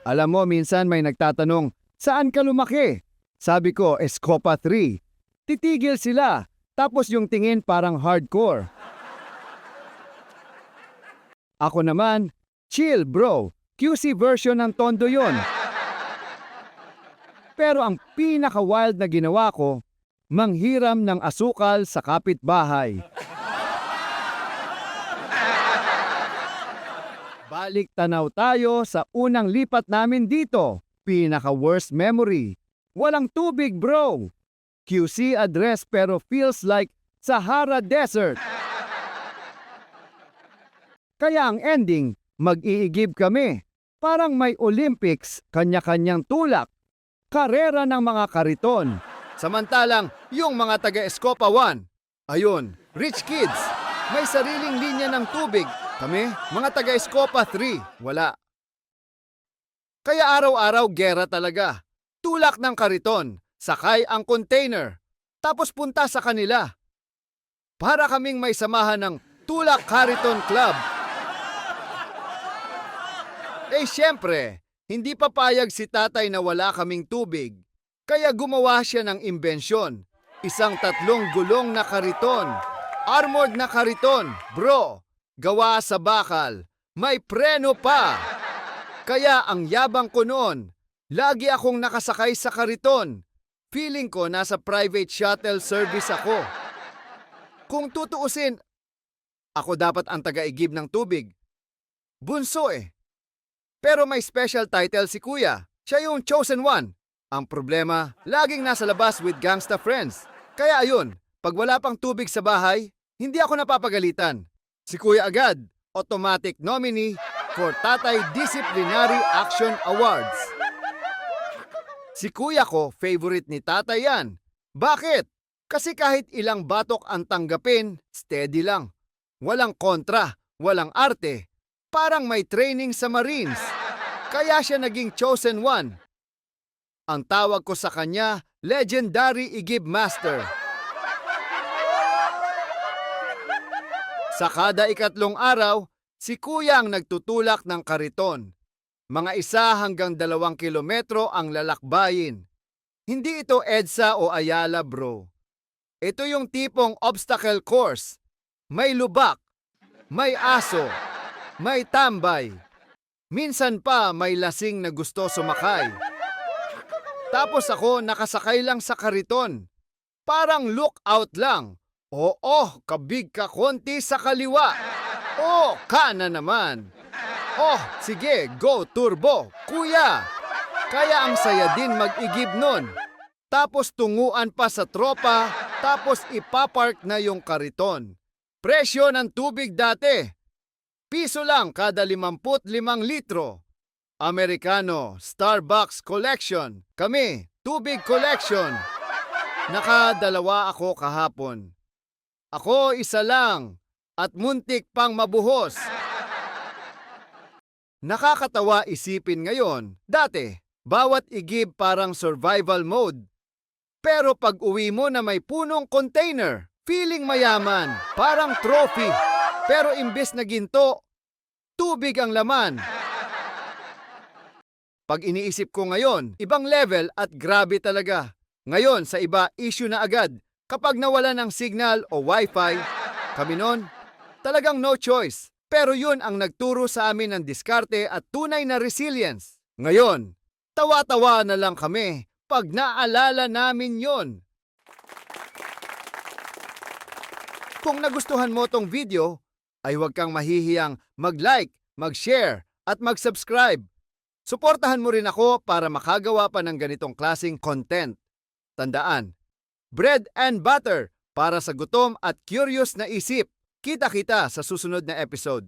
Alam mo, minsan may nagtatanong, saan ka lumaki? Sabi ko, Escopa 3. Titigil sila. Tapos yung tingin parang hardcore. Ako naman, chill bro. QC version ng tondo yon. Pero ang pinaka-wild na ginawa ko, manghiram ng asukal sa kapitbahay. Balik tanaw tayo sa unang lipat namin dito. Pinaka-worst memory. Walang tubig bro. QC address pero feels like Sahara Desert. Kaya ang ending, mag-iigib kami. Parang may Olympics, kanya-kanyang tulak. Karera ng mga kariton. Samantalang, yung mga taga-Escopa 1, ayun, rich kids, may sariling linya ng tubig. Kami, mga taga-Escopa 3, wala. Kaya araw-araw gera talaga. Tulak ng kariton, sakay ang container, tapos punta sa kanila. Para kaming may samahan ng Tulak Kariton Club. Eh siyempre, hindi papayag si tatay na wala kaming tubig. Kaya gumawa siya ng imbensyon. Isang tatlong gulong na kariton. Armored na kariton. Bro, gawa sa bakal. May preno pa. Kaya ang yabang ko noon, lagi akong nakasakay sa kariton. Feeling ko nasa private shuttle service ako. Kung tutuusin, ako dapat ang taga-igib ng tubig. Bunso eh. Pero may special title si kuya. Siya yung chosen one. Ang problema, laging nasa labas with gangsta friends. Kaya ayun, pag wala pang tubig sa bahay, hindi ako napapagalitan. Si kuya agad, automatic nominee for Tatay Disciplinary Action Awards. Si kuya ko, favorite ni tatay yan. Bakit? Kasi kahit ilang batok ang tanggapin, steady lang. Walang kontra, walang arte. Parang may training sa Marines. Kaya siya naging chosen one. Ang tawag ko sa kanya, Legendary Igib Master. Sa kada ikatlong araw, si kuya ang nagtutulak ng kariton. Mga isa hanggang dalawang kilometro ang lalakbayin. Hindi ito EDSA o Ayala bro. Ito yung tipong obstacle course. May lubak, may aso, may tambay. Minsan pa may lasing na gusto sumakay. Tapos ako nakasakay lang sa kariton. Parang lookout lang. Oo, kabig ka konti sa kaliwa. Oh, kana naman. Oh, sige, go turbo, kuya. Kaya ang saya din mag-igib nun. Tapos tunguan pa sa tropa, tapos ipapark na yung kariton. Presyo ng tubig dati. Piso lang kada 55 litro. Americano, Starbucks Collection. Kami, Tubig Collection. Nakadalawa ako kahapon. Ako isa lang at muntik pang mabuhos. Nakakatawa isipin ngayon. Dati, bawat igib parang survival mode. Pero pag uwi mo na may punong container, feeling mayaman, parang trophy. Pero imbes na ginto, tubig ang laman. Pag iniisip ko ngayon, ibang level at grabe talaga. Ngayon, sa iba, issue na agad. Kapag nawala ng signal o wifi, kami nun, talagang no choice. Pero yun ang nagturo sa amin ng diskarte at tunay na resilience. Ngayon, tawa-tawa na lang kami pag naalala namin yon. Kung nagustuhan mo tong video, ay huwag kang mahihiyang mag-like, mag-share, at mag-subscribe. Suportahan mo rin ako para makagawa pa ng ganitong klasing content. Tandaan, bread and butter para sa gutom at curious na isip. Kita-kita sa susunod na episode.